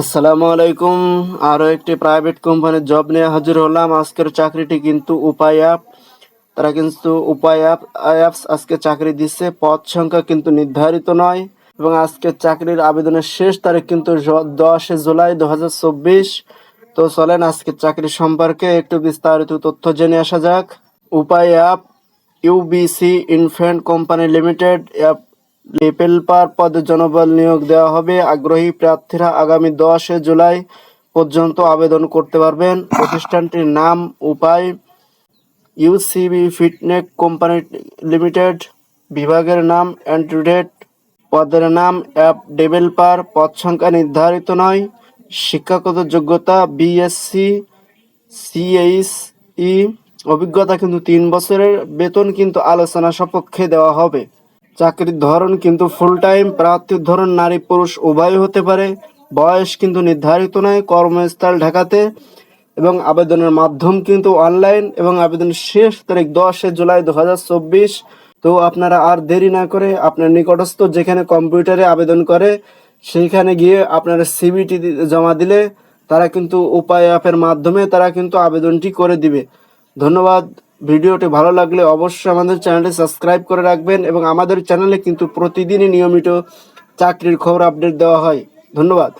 আসসালামু আলাইকুম। আরও একটি প্রাইভেট কোম্পানির জব নিয়ে হাজির হলাম। আজকের চাকরিটি কিন্তু উপায় অ্যাপ তারা কিন্তু উপায় অ্যাপ অ্যাপস আজকে চাকরি দিচ্ছে। পদ সংখ্যা কিন্তু নির্ধারিত নয়। এবং আজকের চাকরির আবেদনের শেষ তারিখ কিন্তু দশে জুলাই দু হাজার চব্বিশ। তো চলেন আজকের চাকরি সম্পর্কে একটু বিস্তারিত তথ্য জেনে আসা যাক। উপায় app UBC infant company limited app লেপেলপার পদে জনবল নিয়োগ দেওয়া হবে। আগ্রহী প্রার্থীরা আগামী দশে জুলাই পর্যন্ত আবেদন করতে পারবেন। প্রতিষ্ঠানটির নাম উপায় ইউসিবি ফিটনেক কোম্পানি লিমিটেড বিভাগের নাম অ্যান্ড্রয়েড পদের নাম অ্যাপ ডেভেলপার পদ সংখ্যা নির্ধারিত নয়। শিক্ষাগত যোগ্যতা বিএসসি সিএইচ ই অভিজ্ঞতা কিন্তু তিন বছরের। বেতন কিন্তু আলোচনা সপক্ষে দেওয়া হবে। চাকরির ধরন কিন্তু ফুল টাইম প্রার্থীর ধরন নারী পুরুষ উভয় হতে পারে। বয়স কিন্তু নির্ধারিত নয়, কর্মস্থল ঢাকাতে। এবং আবেদনের মাধ্যম কিন্তু অনলাইন এবং আবেদনের শেষ তারিখ দশে জুলাই দু হাজার চব্বিশ। তো আপনারা আর দেরি না করে আপনার নিকটস্থ যেখানে কম্পিউটারে আবেদন করে, সেইখানে গিয়ে আপনারা সিবিটি জমা দিলে তারা কিন্তু উপায় অ্যাপের মাধ্যমে তারা কিন্তু আবেদনটি করে দিবে। ধন্যবাদ। ভিডিওটি ভালো লাগলে অবশ্যই আমাদের চ্যানেলটি সাবস্ক্রাইব করে রাখবেন এবং আমাদের চ্যানেলে কিন্তু প্রতিদিনই নিয়মিত চাকরির খবর আপডেট দেওয়া হয়। ধন্যবাদ।